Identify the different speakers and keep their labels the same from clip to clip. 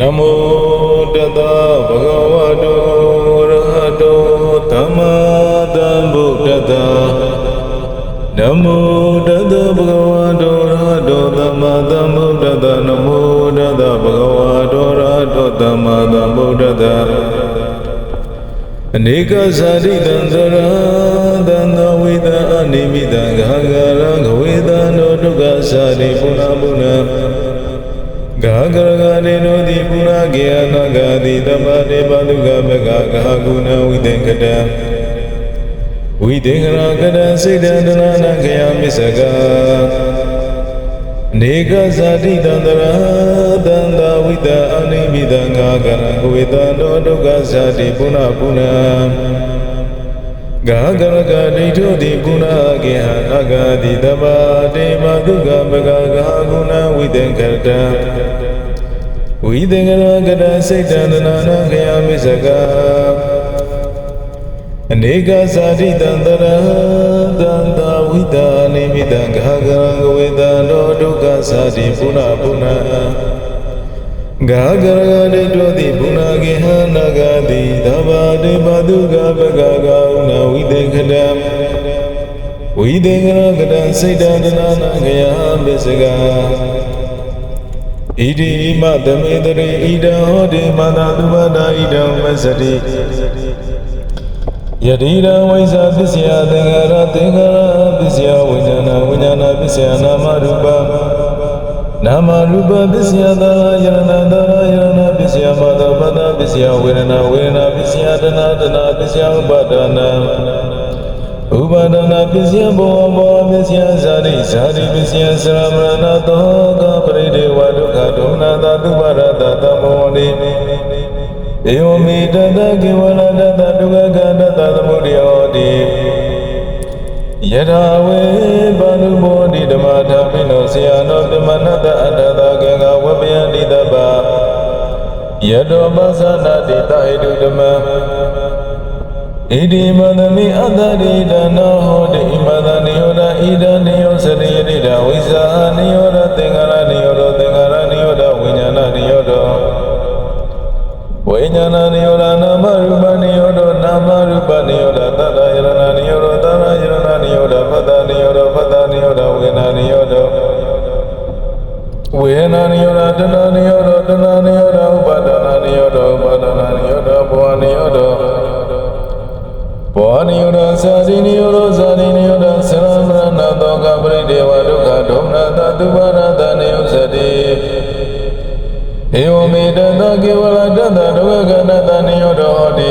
Speaker 1: နမောတတဗုဒ္ဓဝါတောရဟတောသမ္မာသမ္ဗုဒ္ဓတ္တနမောတတဗုဒ္ဓဝါတောရဟတောသမ္မာသမ္ဗုဒ္ဓတ္တနမောတတဗုဒ္ဓဝါတောရဟတောသမ္မာသမ္ဗုဒ္ဓတ္တအနေကဇာတိတံသရသန္တဝိဒအနိမိတံဂဟဂရံဂဝေဒံတို့ဒုက္ခစာတိပုဏ္ဏပုဏ္ဏ ဂဟကရဂတိတို့တိပုဏ္ဏကေယနာဂတိတမတေပတုကဘဂဂဟကုဏဝိသင်္ကတံဝိသင်္ကရကတံစိတ်တံတနာနခေယမစ္စကနေကဇာတိတံတရသန္တဝိဒအနိမိတံဂဟကရံဂဝေဒံတို့ဒုက္ခစာတိပုဏ္ဏပုဏ္ဏ ဂာဂရကဒိဋ္ဌုတိကုဏကေဟနာဂတိတမတေမတုကပကဂာကုဏဝိသင်္ကတံဝိသင်္ကရကတစိတ်တန္တနာနခယမိစကအနေကသာတိတန္တရတန္တဝိတာနိမိတံဂာဂရံဂဝေတံတောဒုက္ခသာတိပုဏ္ဏပုဏ္ဏ ဂာဂရဂဒိတောတိဘုနာကေဟနာဂတိသဗ္ဗတေပတုကပကဂာဥနာဝိတေခတံဝိတေကရကတံစိတ်တန္တနာနာခယပစ္စကဣတိမသမေတရေဣဒံဟောတိမသာသူမတာဣဒံမစတိယတိရဝိဇာပစ္စယသင်္ခါရသင်္ခါ မရူပပစ္စယသာယရဏသာယရဏပစ္စယမသောပတ္တပစ္စယဝေဒနာဝေဒနာပစ္စယတနာတနာပစ္စယဥပါဒနာဥပါဒနာပစ္စယဘောဘောပစ္စယဇာတိဇာတိပစ္စယသရမရဏသောကပရိဒေဝဒုက္ခဒုက္ခနာတုပါရတသမောနိဧဝမေတတကေဝလတတဒုက္ခကတတသမုဒယဟောတိယထာဝေဘာလူမော တောပသနာတိတဟိတုဓမ္မဣတိမန္တမိအတ္တရိဒနောဟောတိဣမန္တနိယောဒဣဒံနိယောစရိယတိဒဝိဇာနိယောဒသင်္ခါရနိယောဒသင်္ခါရနိယောဒဝိညာဏနိယောဒဝိညာဏနိယောဒနာမရူပနိယောဒနာမရူပနိယောဒသတ္တယရဏနိယောဒသတ္တယရဏနိယောဒဖတ္တ ဝေနာနိယောဒတဏနိယောဒတဏနိယောဒဥပါဒနာနိယောဒဥပါဒနာနိယောဒဘောနိယောဒဘောနိယောဒသာတိနိယောဒသာတိနိယောဒသရမရဏတောကပရိဒေဝဒုက္ခဒုမနတတုပါရတနိယောသတိဧဝမေတတကေဝလတတဒုက္ခကနတနိယောဒဟောတိ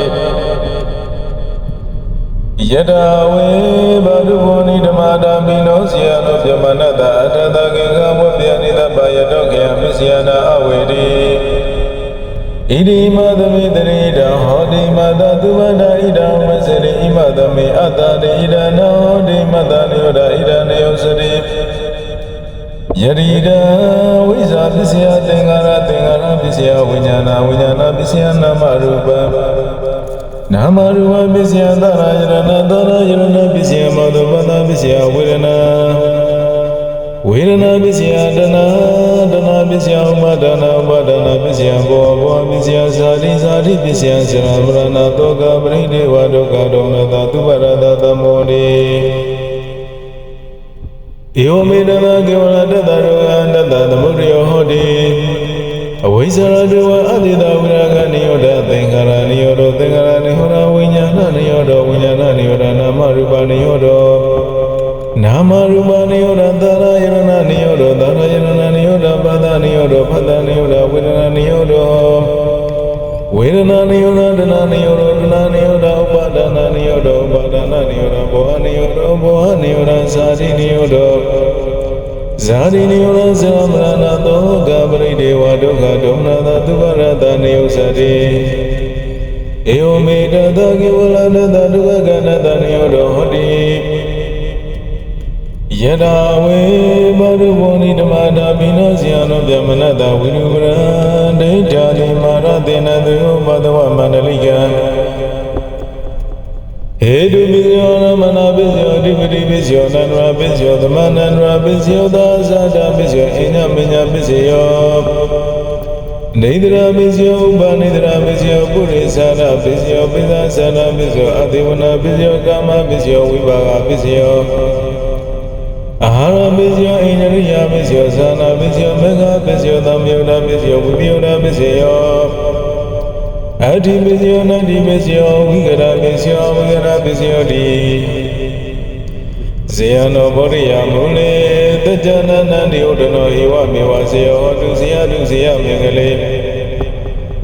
Speaker 1: ယတဝေဘဒုဘောနိဓမ္မတာမိနောစီယနောပြမနတအတတကေကဝ ပြနိတပယတောခေယမစ္စယနာအဝေတိဣတိမသမိတရိဒံဟောတိမတသုဝဒဣဒံမစရိဣမသမိအတ္တတိဣဒံနောဟောတိမတနိယောဒဣဒံနယောစရိယရိဒံဝိဇာပစ္စယသင်္ကာရသင်္ကာရပစ္စယဝိညာဏဝိညာဏပစ္စယနာမရူပံနာမရူပပစ္စယသရယရဏသရယရဏပစ္စယမောဒပတပစ္စယဝေဒနာ ဝေဒနာပစ္စယတနာတနာပစ္စယဥပါဒနာဥပါဒနာပစ္စယဘောဘောပစ္စယဇာတိဇာတိပစ္စယဇရမရဏတောကပရိဒေဝဒုက္ခဒုံနတသုပရတသမောတိဧဝမေတနာကေဝလတတရောဂတတသမုဒယောဟောတိအဝိဇ္ဇရာတဝအတိတဝိရာဂနိယောဒသင်္ခါရနိယောဒသင်္ခါရနိဟောရဝိညာဏနိယောဒဝိညာဏနိယောဒနာမရူပနိယောဒ နာမရူပနိယောဒသရယရဏနိယောဒသရယရဏနိယောဒပါဒနိယောဒဖတနိယောဒဝေဒနာနိယောဒဝေဒနာနိယောဒဒနာနိယောဒဒနာနိယောဒဥပါဒနာနိယောဒဥပါဒနာနိယောဒဘောဟနိယောဒဘောဟနိယောဒသာတိနိယောဒဇာတိနိယောဒဇာမရဏတောကပရိဒေဝဒုက္ခဒုမနတသုဘရတနိယောသတိဧဝမေတတကေဝလတတဒုက္ခကနတနိယောဒဟောတိ ယတာဝေဘဒုဘောနိဓမ္မတာပိနောဇယနောဗျမနတဝိရုပရဒိဋ္ဌာတိမာရတေနသေဟဘဒဝမန္တလိကံဟေတုပိယောနမနာပိယောအဓိပတိပိယောနန္ဒရာပိယောသမန္တန္ဒရာပိယောသာဇာတာပိယောအိညမညာပိယောနေဒရာပိစယောဥပနေဒရာပိစယောပုရိသနာပိစယောပိသသနာပိစယောအသေဝနာပိစယောကာမပိစယောဝိပါကပိစယော အာဟာရပိစယောအိန္ဒြိယပိစယောဇာနာပိစယောမေဃပိစယောသံယုဒပိစယောဝိပယုဒပိစယောအတ္တိပိစယောနတ္တိပိစယောဝိကရပိစယောဝိကရပိစယောတိဇေယနောဗောဓိယမုလေတကြနနန္တိဥဒနောဧဝမေဝဇေယောတုဇေယတုဇေယမေကလေ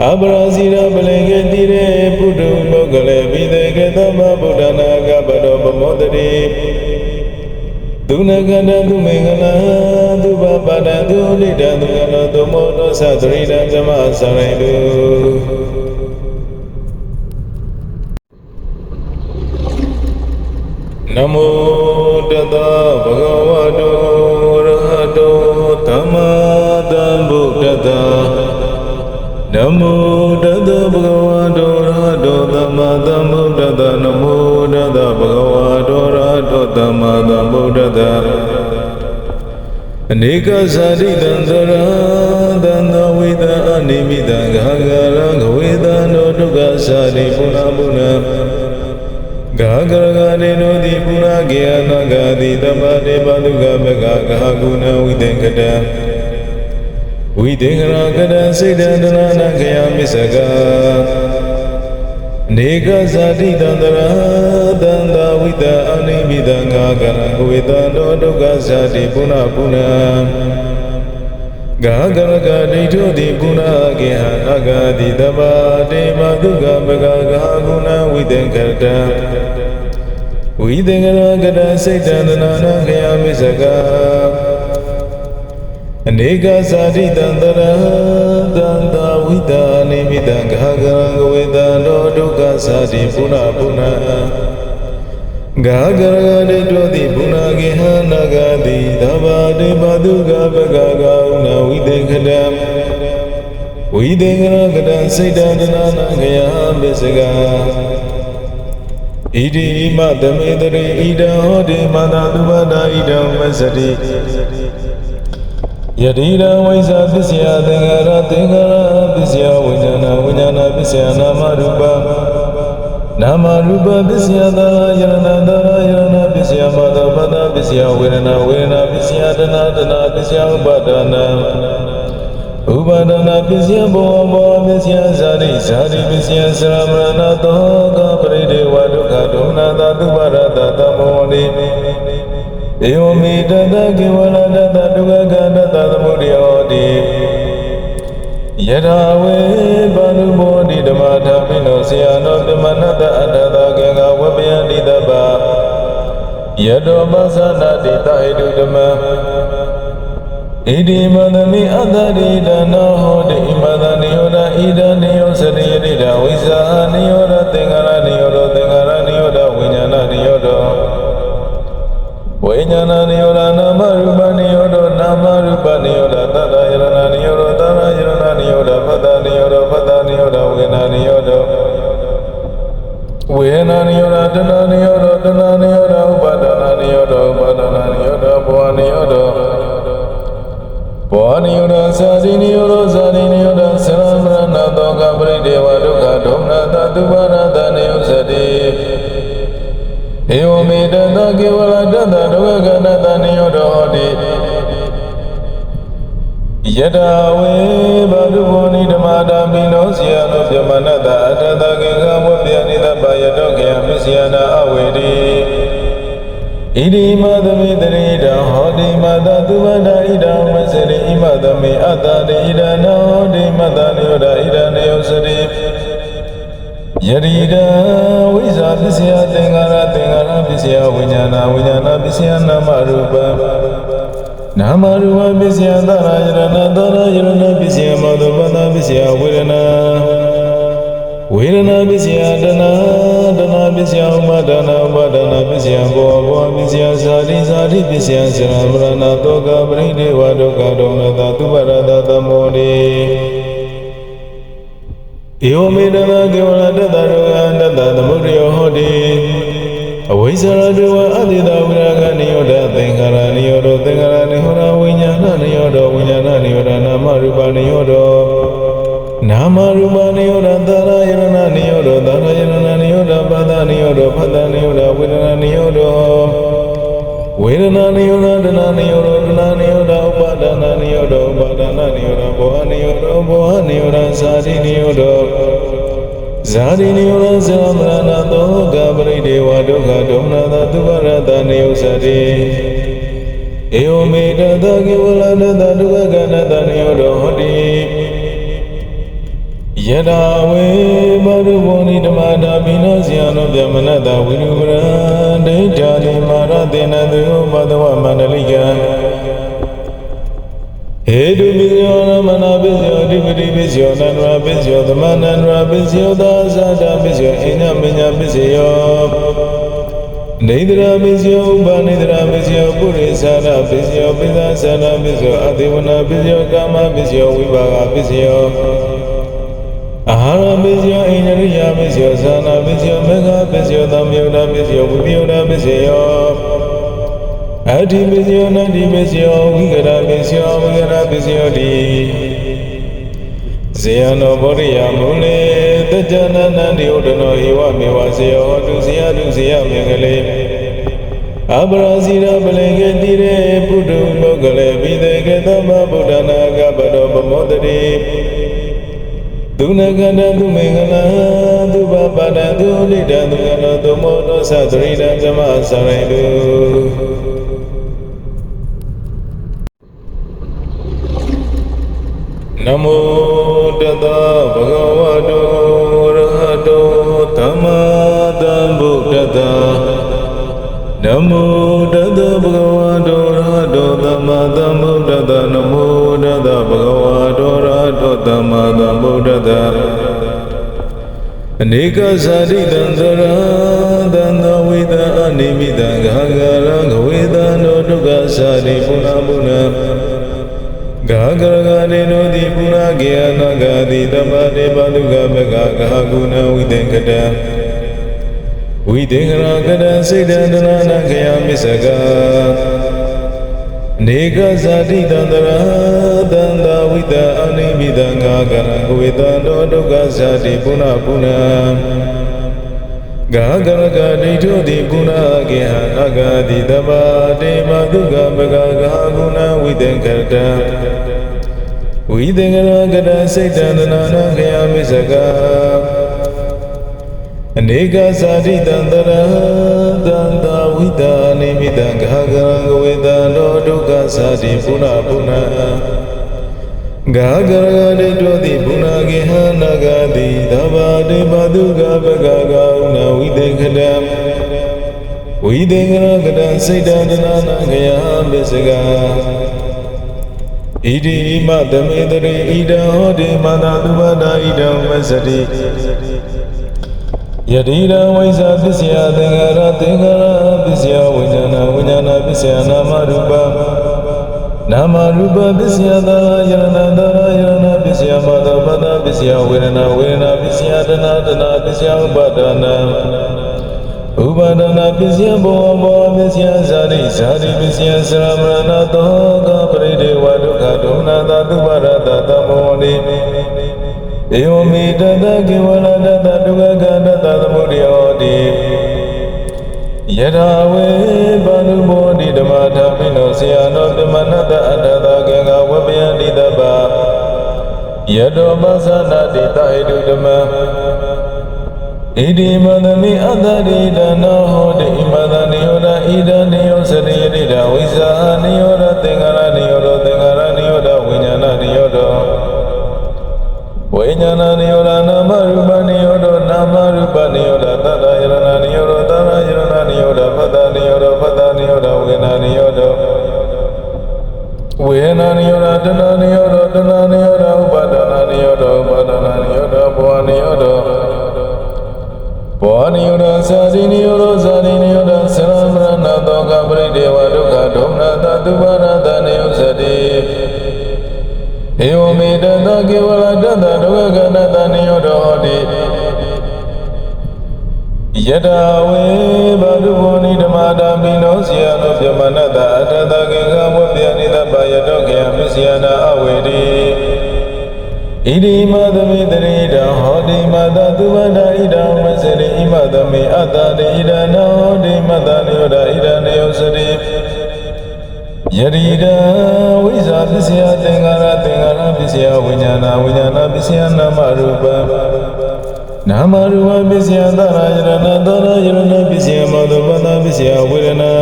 Speaker 1: အပရာဇိရပလင်ကေတိရေပုထုလောကလေဘိသေကေသမဗုဒ္ဓနာကပတောပမောတတိ ဒုနကန္တသုမေငလသုဘပါဒသုလိတသုကနောသုမောတောသသရိတံဇမသရိတုနမောတတဗုဒ္အနေကဇာတိတံသရသန္တဝိဒအနိမိတံဂဟဂရံဂဝေဒနောဒုက္ခသာတိပုဏ္ဏပုဏ္ဏဂဟကရဂတိနောတိပုဏ္ဏကေယနာဂတိတမတေပတုကမကဂဟကုဏဝိတေကတံဝိတေကရကတစိတ်တန္တနာနခယမစ္စက နေကဇာတိတန္တရာတန္တဝိတအနိမိတံငါကရဝေတနောဒုက္ခဇာတိပုဏ္ဏပုဏ္ဏဂါကရကဒိဋ္ဌိတိပုဏ္ဏကေဟနာဂတိတမတေမဒုက္ခမကဂါကုဏဝိတေကတံဝိတေကရကတစိတ်တန္တနာနခယမစ္စကအနေကသာတိတံတရတံတာဝိတာနိမိတံခါကရံကဝေတံတော ဒုက္ခသာတိပုဏ္ဏပုဏ္ဏဂါဂရဂတိတောတိပုဏ္ဏကေဟနာဂတိသဗ္ဗတေပတုကပကကဥနဝိတေခတံဝိတေကရကတံစိတ်တံတနာနာခယပစ္စကဣတိမသမေတရိဣဒံဟောတိမန္တသုဘတာဣဒံမစ္စတိယတိရဝိဇာပစ္စယသင်္ခါရသင်္ခါရပစ္စယဝိညာဏဝိညာဏပ စ္စယနာမရူပနာမရူပပစ္စယသာယရဏသာယရဏပစ္စယမသောပတပစ္စယဝေဒနာဝေဒနာပစ္စယတနာတနာပစ္စယဥပါဒနာဥပါဒနာပစ္စယဘောဘောပစ္စယဇာတိဇာတိပစ္စယသရမရဏသောကပရိဒေဝဒုက္ခဒုက္ခနာတုပါရတတမောနိဧဝမေတတကေဝလတတဒုက္ခကတတသမုဒယဟောတိယထာဝေဘာနုမောတိ ဓမ္မထာပိနောဆရာနောပြမနတအတ္တတကေကဝပယတိတပယတောပသနာတိတဟိတုဓမ္မဣတိမန္တမိအတ္တရိဒနောဟောတိဣမတနိယောဒဣဒနိယောစရိယတိဒဝိဇာနိယောဒသင်္ခါရ ဒုက္ခဒုမနတတုပါရတနိယောသတိဧဝမေတတကေဝလတတဒုက္ခကနတနိယောဒဟောတိယတဝေဘဒုဘောနိဓမ္မတာမိနောစီယနောပြမနတအတတကေကဝပြနိတပယတောကေမစ္စယနာအဝေတိဣတိမသမိတရိတံဟောတိမတသုဝဒဣဒံမစရိဣမသမိအတ္တတိဣဒံနောဟောတိမတနိယောဒဣဒံနယောစရိ ယရိဒံဝိဇာပစ္စယသင်္ကာရသင်္ကာရပစ္စယဝိညာဏဝိညာဏပစ္စယနာမရူပံနာမရူပပစ္စယသရယရဏသရယရဏပစ္စယမသောပတပစ္စယဝေဒနာဝေဒနာပစ္စယတနာတနာပစ္စယဥပါဒနာဥပါဒနာပစ္စယဘောဘောပစ္စယဇာတိဇာတိပစ္စယသရမရဏတောကပရိဒေဝဒုက္ခဒုံနတသုပရတသမောတိ ဧဝမေတ္တကေဝလတတရောဂတတသမုဒယောဟောတိအဝိဇ္ဇရတဝအတိတဝိရာဂနိယောဒသင်္ခါရနိယောဒသင်္ခါ ကေဝလတတဒုက္ခကနတနိယောဒဟောတိယတာဝေဘရုဘောနိဓမ္မတာပိနောဇယနောဗျမနတဝိရုပရဒိဋ္ဌာတိမာရတေနသေဟဘဒဝမန္တလိကံဟေတုပိယောနမနာပိယောတိပတိပိယောနန္ဒရာပိယောသမန္တန္ဒရာပိယောသာသတာပိယောအိညမညာပိယော နေဒရာပိယောဥပနေဒရာပိယောပုရိသနာပိယောပိသသနာပိယောအတိဝနာပိယောကာမပိယောဝိပါကပိယောအာဟာရပစ္စယောအိန္ဒရိယပစ္စယောသာနာပစ္စယောမေဃပစ္စယောသံယုဒပစ္စယောဝိပယုဒပစ္စယောအတ္တိပစ္စယောနတ္တိပစ္စယောဝိကရပစ္စယောဝိကရပစ္စယောတိဇေယနောဘောရိယမုလေ တကြနနန္တိဥဒနောဧဝမေဝဇေယောတုဇေယတုဇေယမေကလေအပရာဇိရပလေကတိရေပုထုလောကလေပိသေကသမဗုဒ္ဓနာကပတောပမောတတိဒုနကန္တသုမေငလသုဘပါဒသုလိတသုကနောသုမောတောသသရိတံသမသရိတုနမောတတဗု တတဗုဒ္ဓဝါတောရဟတောသမ္မာသမ္ဗုဒ္ဓတ္တနမောတတဗုဒ္ဓဝါတောရဟတောသမ္မာသမ္ဗုဒ္ဓတ္တအနေကဇာတိတံသရသံသဝိတံအနိမိတံဂါဂရံဂဝေသံတို့ဒုက္ခစာတိပုဏ္ဏပုဏ္ဏဂါဂရဂတိနောတိပုဏ္ဏကေယနာဂတိတမတေပတုကမကဂါကုဏဝိတေကတံဝိတေကရကတံစိတ်တံတနာနခယမစ္စက နေကဇာတိတံတရာတံသာဝိတအနိမိတံဂါဂရံဝေတံတောဒုက္ခဇာတိပုဏ္ဏပုဏ္ဏဂါဂရကဒိဋ္ဌိတိကုဏကေဟနာဂတိတမတေမတုကမကဂါကုဏဝိတေကတံဝိတေကရကတစိတ်တန္တနာနခယမစ္စကအနေကသာတိတန္တရတန္တဝိတာနိမိတံဂါဂရံဂဝေတံတော ဒုက္ခသာတိပုဏ္ဏပုဏ္ဏဂါဂရဂတိတောတိပုဏ္ဏကေဟနာဂတိသဗ္ဗတေပတုကပကဂာဥနဝိတေခတံဝိတေကရကတံစိတ်တန္တနာနခယမစ္စကဣတိမသမေတရိဣဒံဟောတိမန္တသုဘဒာဣဒံမစ္စတိယတိရဝိဇာပစ္စယသင်္ခါရသင်္ခါရပစ္စယဝိညာဏဝိညာဏပစ္စယနာမရူပ နာမရူပပစ္စယသာယရဏသာယရဏပစ္စယမသောပဒပစ္စယဝေဒနာဝေဒနာပစ္စယတနာတနာပစ္စယဥပါဒနာဥပါဒနာပစ္စယဘောဘောပစ္စယဇာတိဇာတိပစ္စယသရမရဏသောကပရိဒေဝဒုက္ခဒုနာတသုဘရတသမောနိဧဝမေတတကေဝလတတဒုက္ခကတတသမုဒယောတိ ယထာဝေဘာနုမောတိဓမ္မထာပိနောဆရာနောပြမနတအတ္တတကေကဝပယတိတပယတောပသနာတိတဟိတုဓမ္မဣတိမန္တမိအတ္တရိဒနောဟောတိမန္တနိယောဒဣဒံနိယောစရိယတိဒဝိဇာနိယောဒသင်္ခါရနိယောဒသင်္ခါရနိယောဒဝိညာဏနိယောဒဝိ ညာဏနိယောဒနာမရူပနိယောဒနာမရူပနိယောဒသတ္တယရဏနိယောဒသတ္တယရဏနိယောဒဖတ္တနိယောဒဖတ္တနိယောဒဝေနာနိယောဒဝေနာနိယောဒတဏနိယောဒတဏနိယောဒဥပါဒနာနိယောဒဥပါဒနာနိယောဒဘောနိယောဒဘောနိယောဒသာတိနိယောဒသာတိနိယောဒသရမရဏတောကပရိဒေဝဒုက္ခဒုမနတသုဘရတနိယုသတိ ဧဝမေတတကေဝလတတဒုက္ခကနတနိယောဒဟောတိယတဝေဘဒုဘောနိဓမ္မတာမိနောစီယနောပြမနတအတတကေကဝပ္ပယနိတပယတောခေယမစ္စယနာအဝေတိဣဣတိမသမေတရိဒာဟောတိမတသုဝဒဣဒံမစရိဣမသမေအတ္တ နာမရူပပစ္စယသရယရဏသရယရဏပစ္စယမောဒပတပစ္စယဝေဒနာ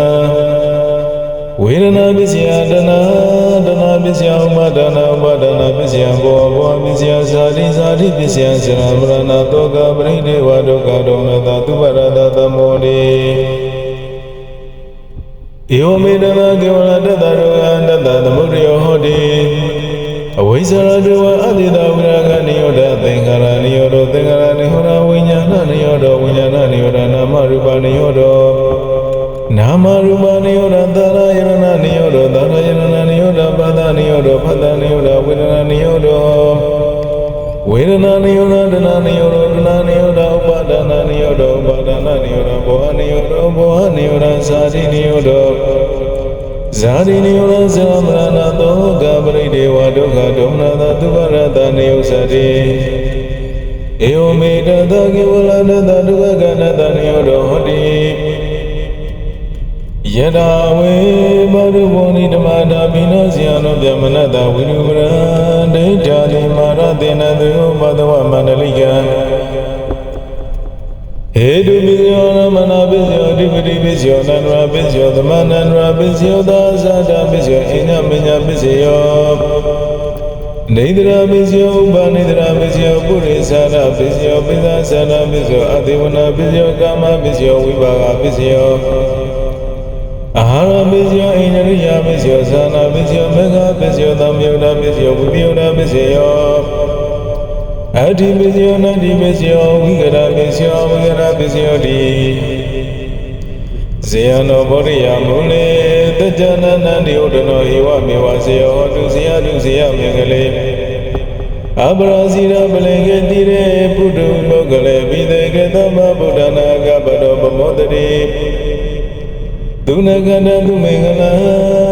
Speaker 1: ဝေဒနာပစ္စယတနာတနာပစ္စယဥပါဒနာဥပါဒနာပစ္စယဘောဘောပစ္စယဇာတိဇာတိပစ္စယစရမရဏတောကပရိဒေဝဒုက္ခဒေါမနတသုဘရတသမောတိဧဝမေတ္တကေဝလတတရောဟတတသမုဒယောဟောတိအဝိဇ္ဇရတုဝအတိတဝိရာဂနိယောဒသ ရူပနိယောဒနာမရူပနိယောဒသရယရဏနိယောဒသရယရဏနိယောဒပါဒနိယောဒဖတနိယောဒဝေဒနာနိယောဒဝေဒနာနိယောဒဒနာနိယောဒဒနာနိယောဒဥပါဒနာနိယောဒဥပါဒနာနိယောဒဘောဟနိယောဒဘောဟနိယောဒသာတိနိယောဒဇာတိနိယောဒဇာမရဏတောကပရိဒေဝဒုက္ခဒေါမနတသုဘရတနိယောသတိ ဧဝမေတတကေဝလတတဒုက္ခကနတနိယောဒဟောတိယတာဝေဘရုဘောနိဓမ္မတာဘိနောဇယနောဗျမနတဝိရုပရဒိဋ္ဌာတိမာရတေနသေဟဘဒဝမန္တလိကံဟေတုပိယောနမနာပိယောအဓိပတိပိယောနန္ဒရာပိယောသမန္တန္ဒရာပိယောသာသတာပိယောအိညမညာပိယော နေဒရာပိယောဥပနေဒရာပိယောပုရိသနာပိယောပိသသနာပိယောအတိဝနာပိယောကာမပိယောဝိပါကပိယောအာဟာရပိစယောအိန္ဒရိယပိစယောဇာနာပိစယောမေဃပိစယောသံယုဒပိစယောဝိပယုဒပိစယောအတ္တိပိစယောနတ္တိပိစယောဝိကရပိစယောဝိကရပိစယောတိဇေယနောဗောဓိယမုလေ တကြနနန္တိဥဒနောဧဝမေဝဇေယောတုဇေယတုဇေယမေကလေအပရာဇိရပလေကေတိရေပုထုလောကလေပိသေကေသမဗုဒ္ဓနာကပတောပမောတတိဒုနကန္တသုမေငလ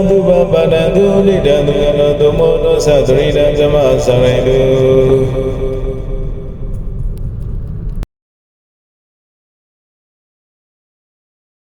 Speaker 1: သုဘပါဒံသုလိတံသုကနောသုမောတောသသရိတံသမသရိတု